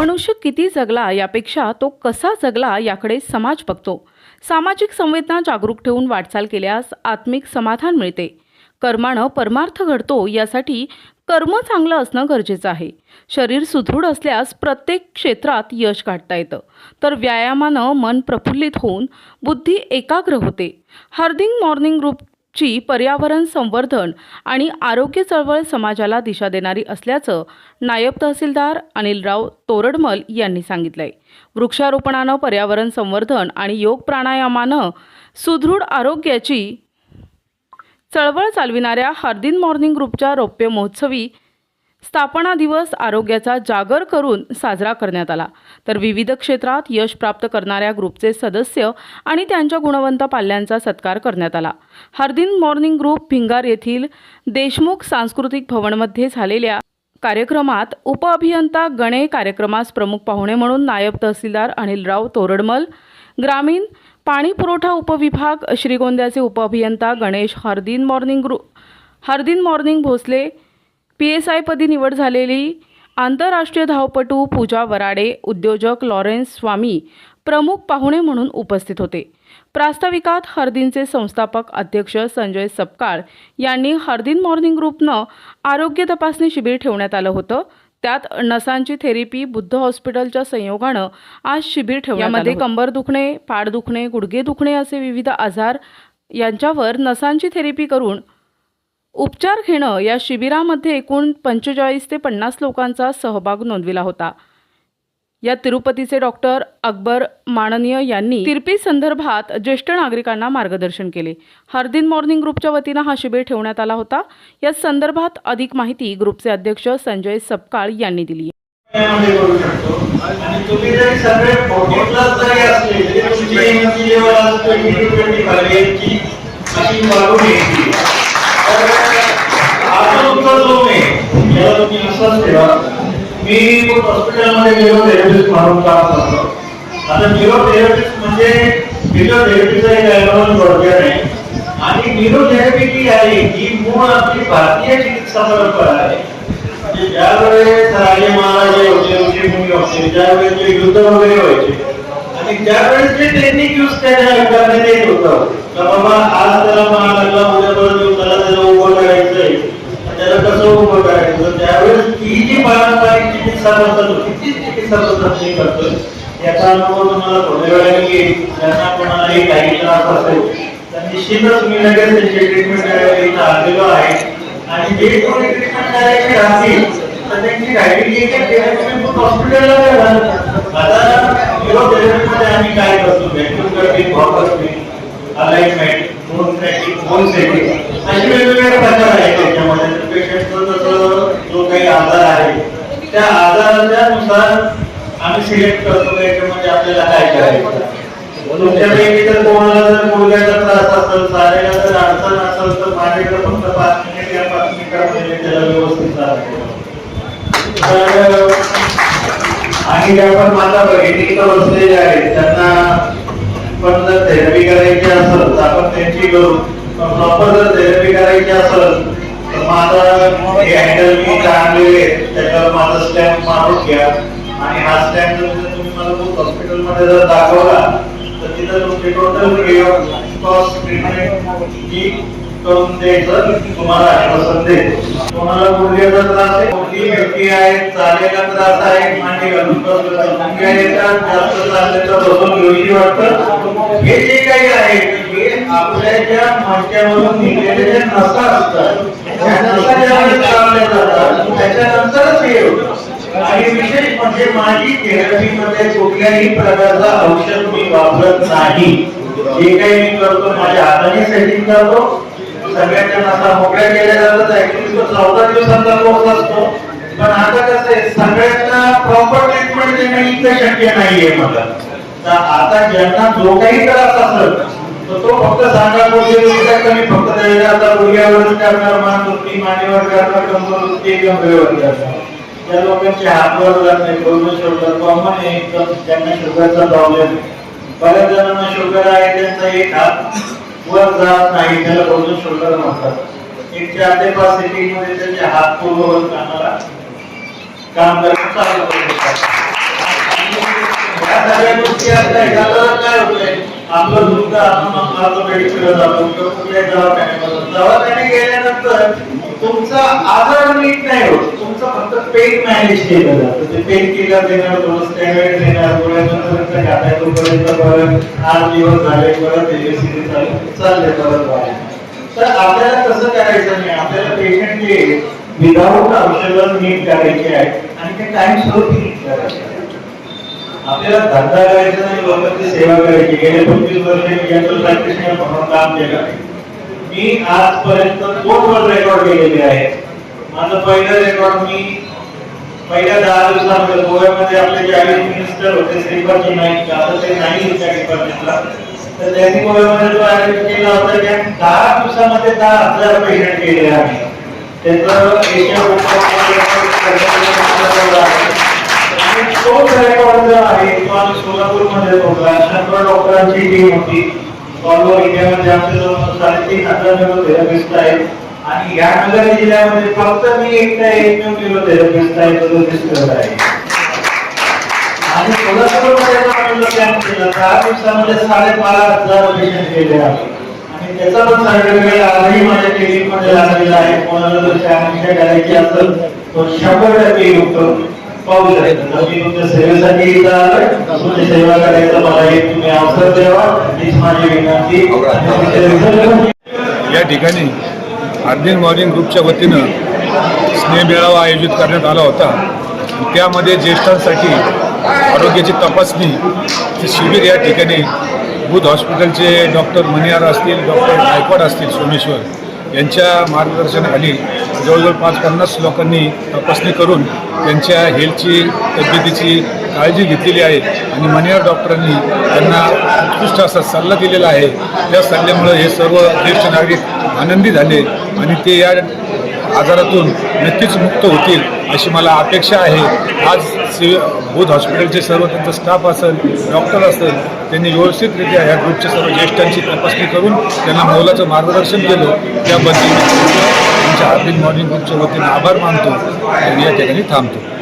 मनुष्य किती जगला यापेक्षा तो कसा जगला याकडे समाज बघतो. सामाजिक संवेदना जागरूक ठेवून वाटचाल केल्यास आत्मिक समाधान मिळते. कर्मानं परमार्थ घडतो यासाठी कर्म चांगलं असणं गरजेचं आहे. शरीर सुदृढ असल्यास प्रत्येक क्षेत्रात यश गाठता येतं. तर व्यायामानं मन प्रफुल्लित होऊन बुद्धी एकाग्र होते. हार्दिंग मॉर्निंग ग्रुप ची पर्यावरण संवर्धन आणि आरोग्य चळवळ समाजाला दिशा देणारी असल्याचं नायब तहसीलदार अनिलराव तोरडमल यांनी सांगितलंय. वृक्षारोपणानं पर्यावरण संवर्धन आणि योग प्राणायामानं सुदृढ आरोग्याची चळवळ चालविणाऱ्या हरदिन मॉर्निंग ग्रुपच्या रौप्य महोत्सवी स्थापना दिवस आरोग्याचा जागर करून साजरा करण्यात आला. तर विविध क्षेत्रात यश प्राप्त करणाऱ्या ग्रुपचे सदस्य आणि त्यांच्या गुणवंत पाल्यांचा सत्कार करण्यात आला. हरदिन मॉर्निंग ग्रुप भिंगार येथील देशमुख सांस्कृतिक भवनमध्ये झालेल्या कार्यक्रमात उपअभियंता गणे कार्यक्रमास प्रमुख पाहुणे म्हणून नायब तहसीलदार अनिलराव तोरडमल ग्रामीण पाणी पुरवठा उपविभाग श्रीगोंद्याचे उपअभियंता गणेश हरदिन मॉर्निंग ग्रु हरदिन मॉर्निंग भोसले पी एस आयपदी निवड झालेली आंतरराष्ट्रीय धावपटू पूजा वराडे उद्योजक लॉरेन्स स्वामी प्रमुख पाहुणे म्हणून उपस्थित होते. प्रास्ताविकात हरदिनचे संस्थापक अध्यक्ष संजय सपकाळ यांनी हरदिन मॉर्निंग ग्रुपनं आरोग्य तपासणी शिबिर ठेवण्यात आलं होतं. त्यात नसांची थेरपी बुद्ध हॉस्पिटलच्या संयोगानं आज शिबिर ठेवण्यात यामध्ये कंबर दुखणे पाड दुखणे गुडघे दुखणे असे विविध आजार यांच्यावर नसांची थेरपी करून उपचार घेणं या शिबिरामध्ये एकूण पंचेचाळीस ते पन्नास लोकांचा सहभाग नोंदविला होता. या तिरुपतीचे डॉक्टर अकबर माननीय यांनी तिरपी संदर्भात ज्येष्ठ नागरिकांना मार्गदर्शन केले. हरदिन मॉर्निंग ग्रुपच्या वतीनं हा शिबिर ठेवण्यात आला होता. या संदर्भात अधिक माहिती ग्रुपचे अध्यक्ष संजय सपकाळ यांनी दिली आहे. याला तुम्ही ठेवा मी हॉस्पिटलमध्ये न्यूरो थेरपिस्ट म्हणून काम करतो. आता न्यूरो थेरपिस्ट म्हणजे न्यूरो थेरपीचा एक आहे. आणि न्यूरो थेरपी जी आहे ही मूळ आपली भारतीय चिकित्सा परंपरा आहे. म्हणजे ज्यावेळेस राजे महाराजे होते ऋषीमुनी होते ज्यावेळेस जे युद्ध वगैरे व्हायचे आणि त्यावेळेस जे टेक्निक युज करण्यात येत होतं. बाबा आज त्याला मार लागला उद्या परत युद्धाला त्याला उभं करायचंय. कसं उभं करायचं त्यावेळेस जी पारंपरिक चिकित्सा पद्धत होती तीच चिकित्सा पद्धत मी करतोय याचा अनुभव तुम्हाला थोड्या वेळाने येईल ज्यांना कोणालाही काही त्रास असेल तर निश्चितच मी लगेच त्यांची ट्रीटमेंट करायला आलेलो आहे. आणि जे कोणी ट्रीटमेंट करायचे राहतील तर त्यांची गायडीन घ्यायची हॉस्पिटलला आता मध्ये आम्ही काय करतो? Vacuum cutting walker alignment setting असे वेगवेगळे प्रकार आहेत त्याच्यामध्ये पेशंटचं जसं जो काही आजार आहे त्या आजाराच्या नुसार आम्ही सिलेक्ट करतो की याच्यामध्ये आपल्याला काय करायचं. तुमच्यापैकी जर कोणाला जर गुडघ्याचा त्रास असेल सारेला जर अडचण असेल तर माझ्याकडे फक्त पाच मिनिट या पाच मिनिटामध्ये त्याला व्यवस्थित तर आणि ज्या पण माता बहिणी इथं बसलेल्या आहेत. त्यांना पण जर थेरपी करायची असेल तर आपण त्यांची करू. पण प्रॉपर जर थेरपी करायची असेल माझा हे हँडल मी त्याच्यावर माझा स्टॅम्प मारून घ्या. आणि हा स्टॅम्प जर तुम्ही मला हॉस्पिटलमध्ये जर दाखवला तर तिथं तुमची टोटल कॉस्ट ट्रीटमेंट ही करून द्यायचं. तुम्हाला आश्वासन देतो. कोणाला गुडघ्याचा त्रास आहे मोठी व्यक्ती आहे त्रास आहे मांडी घालून येतात जास्त चालले तर बसून वाटतं. हे जे काही आहे आपल्या ज्या मणक्यामधून निघलेले जे नसा असतात त्याच्यानंतरच हे आणि विशेष म्हणजे माझी थेरपीमध्ये कुठल्याही प्रकारचा औषध मी वापरत नाही. जे काही मी करतो माझ्या हाताने सेटिंग करतो. सगळ्यांच्या नसा मोकळ्या केल्या जातात ऍक्च्युली तो चौदा दिवसांचा कोर्स असतो. पण आता कसं आहे सगळ्यांना प्रॉपर ट्रीटमेंट देणं इतकं शक्य नाहीये मला. तर आता ज्यांना जो काही त्रास असेल तो फक्त सांगा कमी फक्त आता करणार मान मानेवर करणार करणार लोकांचे हात वर जात नाही पूर्ण शोल्डर कॉमन आहे एकदम शुगरचा प्रॉब्लेम बऱ्याच जणांना शुगर आहे त्यांचा एक हात वर जात नाही त्याला पूर्ण शोल्डर म्हणतात एक चार ते पाच सेटिंगमध्ये त्याचे हात पूर्ववत काम करणं चालू करू शकतात या सगळ्या गोष्टी आपलं दुःख आपण आपलं जातो किंवा कुठल्या दवाखान्यात गेल्यानंतर तुमचा आजार नीट नाही होत तुमचं फक्त पेन मॅनेज केलं जातं ते पेन किलर देणार दोन स्टॅंडर्ड देणार गोळ्यानंतर खाता तोपर्यंत परत आठ दिवस झाले परत एबीसीडी चालू चालले परत वाढले. तर आपल्याला कसं करायचं नाही आपल्याला पेशंटचे विदाऊट औषधं नीट करायचे आहे आणि ते टाइम स्वरूपी नीट करायचे आहे. आपल्याला धंदा करायचा नाही लोकांची सेवा करायची गेले पंचवीस वर्ष मी जनरल प्रॅक्टिशनर म्हणून काम केलं मी आजपर्यंत दोन वर रेकॉर्ड केलेले आहे माझं पहिलं रेकॉर्ड मी पहिल्या दहा दिवसामध्ये गोव्यामध्ये आपले ज्यावेळी मिनिस्टर होते श्रीपादजी नाईक. आता ते नाही त्या डिपार्टमेंटला तर त्यांनी गोव्यामध्ये जो आयोजन केला होता की दहा दिवसामध्ये दहा हजार पेशंट केले आम्ही. त्याचं एशिया तोच रेकॉर्ड जो आहे सोलापूरमध्ये शंभर डॉक्टरांची टीम होती ऑल ओव्हर इंडियामध्ये साडेतीन हजार आहेत आणि या नगर जिल्ह्यामध्ये फक्त मी एकटा एकमेव न्यूरोथेरपिस्ट आहे जो this आहे आणि सोलापूरमध्ये कॅम्प केला दहा दिवसामध्ये साडेबारा हजार पेशंट केले आणि त्याचा पण सर्टिफिकेट आजही माझ्या क्लिनिकमध्ये लागलेला आहे कोणाला जर असेल शंभर टक्के युक्त पाहू शकतो मी तुमच्या सेवेसाठी इथं आलोय तुमची सेवा करायचा मला एक तुम्ही अवसर द्यावा. हीच माझी विनंती. या ठिकाणी अर्धीन मॉर्निंग ग्रुपच्या वतीनं स्नेहमेळावा आयोजित करण्यात आला होता. त्यामध्ये ज्येष्ठांसाठी आरोग्याची तपासणी शिबिर या ठिकाणी बुध हॉस्पिटलचे डॉक्टर मनियार असतील डॉक्टर गायकवाड असतील सोमेश्वर यांच्या मार्गदर्शनाखाली जवळजवळ पाच पन्नास लोकांनी तपासणी करून त्यांच्या हेल्थची तब्येतीची काळजी घेतलेली आहे आणि मनियार डॉक्टरांनी त्यांना उत्कृष्ट असा सल्ला दिलेला आहे. त्या सल्ल्यामुळे हे सर्व ज्येष्ठ नागरिक आनंदी झाले आणि ते या आजारातून नक्कीच मुक्त होतील अशी मला अपेक्षा आहे. आज सिव्हि बोध हॉस्पिटलचे सर्व त्यांचा स्टाफ असेल डॉक्टर असेल त्यांनी व्यवस्थितरित्या ह्या ग्रुपच्या सर्व ज्येष्ठांची तपासणी करून त्यांना मोलाचं मार्गदर्शन केलं. त्याबद्दल मी त्यांच्या मॉर्निंग ग्रुपच्या वतीने आभार मानतो आणि या ठिकाणी थांबतो.